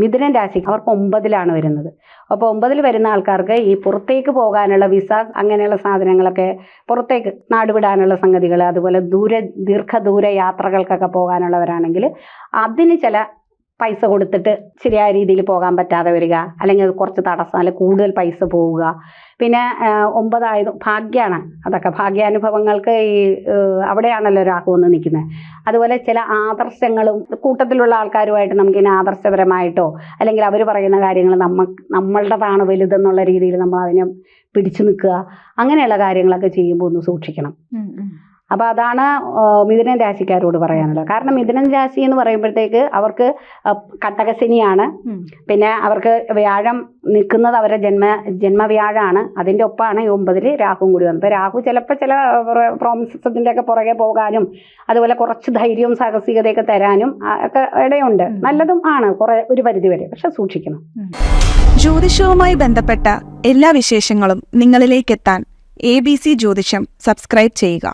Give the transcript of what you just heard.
മിഥുനൻ രാശി അവർക്ക് ഒമ്പതിലാണ് വരുന്നത്. അപ്പോൾ ഒമ്പതിൽ വരുന്ന ആൾക്കാർക്ക് ഈ പുറത്തേക്ക് പോകാനുള്ള വിസ അങ്ങനെയുള്ള സാധനങ്ങളൊക്കെ പുറത്തേക്ക് നാടുവിടാനുള്ള സംഗതികൾ അതുപോലെ ദൂര ദീർഘദൂര യാത്രകൾക്കൊക്കെ പോകാനുള്ളവരാണെങ്കിൽ അതിന് ചില പൈസ കൊടുത്തിട്ട് ശരിയായ രീതിയിൽ പോകാൻ പറ്റാതെ വരിക അല്ലെങ്കിൽ കുറച്ച് തടസ്സം അല്ലെങ്കിൽ കൂടുതൽ പൈസ പോവുക. പിന്നെ ഒമ്പതായത് ഭാഗ്യമാണ് അതൊക്കെ ഭാഗ്യാനുഭവങ്ങൾക്ക് ഈ അവിടെയാണല്ലോ രാഹു വന്ന് നിൽക്കുന്നത്. അതുപോലെ ചില ആദർശങ്ങളും കൂട്ടത്തിലുള്ള ആൾക്കാരുമായിട്ട് നമുക്കിങ്ങനെ ആദർശപരമായിട്ടോ അല്ലെങ്കിൽ അവർ പറയുന്ന കാര്യങ്ങൾ നമ്മ നമ്മളുടേതാണ് വലുതെന്നുള്ള രീതിയിൽ നമ്മൾ അതിനെ പിടിച്ചു നിൽക്കുക അങ്ങനെയുള്ള കാര്യങ്ങളൊക്കെ ചെയ്യുമ്പോൾ ഒന്ന് സൂക്ഷിക്കണം. അപ്പോൾ അതാണ് മിഥുനൻ രാശിക്കാരോട് പറയാനുള്ളത്. കാരണം മിഥുനൻ രാശി എന്ന് പറയുമ്പോഴത്തേക്ക് അവർക്ക് കട്ടകശനിയാണ്. പിന്നെ അവർക്ക് വ്യാഴം നിൽക്കുന്നത് അവരുടെ ജന്മ ജന്മവ്യാഴാണ്. അതിന്റെ ഒപ്പമാണ് ഈ ഒമ്പതിൽ രാഹുവും കൂടി വന്നത്. അപ്പോൾ രാഹു ചിലപ്പോൾ ചില പ്രോമിസസിന്റെ ഒക്കെ പുറകെ പോകാനും അതുപോലെ കുറച്ച് ധൈര്യവും സാഹസികതയൊക്കെ തരാനും ഒക്കെ ഇടയുണ്ട്. നല്ലതും ആണ് കുറെ ഒരു പരിധി വരെ പക്ഷെ സൂക്ഷിക്കണം. ജ്യോതിഷവുമായി ബന്ധപ്പെട്ട എല്ലാ വിശേഷങ്ങളും നിങ്ങളിലേക്ക് എത്താൻ എ ബി സി ജ്യോതിഷം സബ്സ്ക്രൈബ് ചെയ്യുക.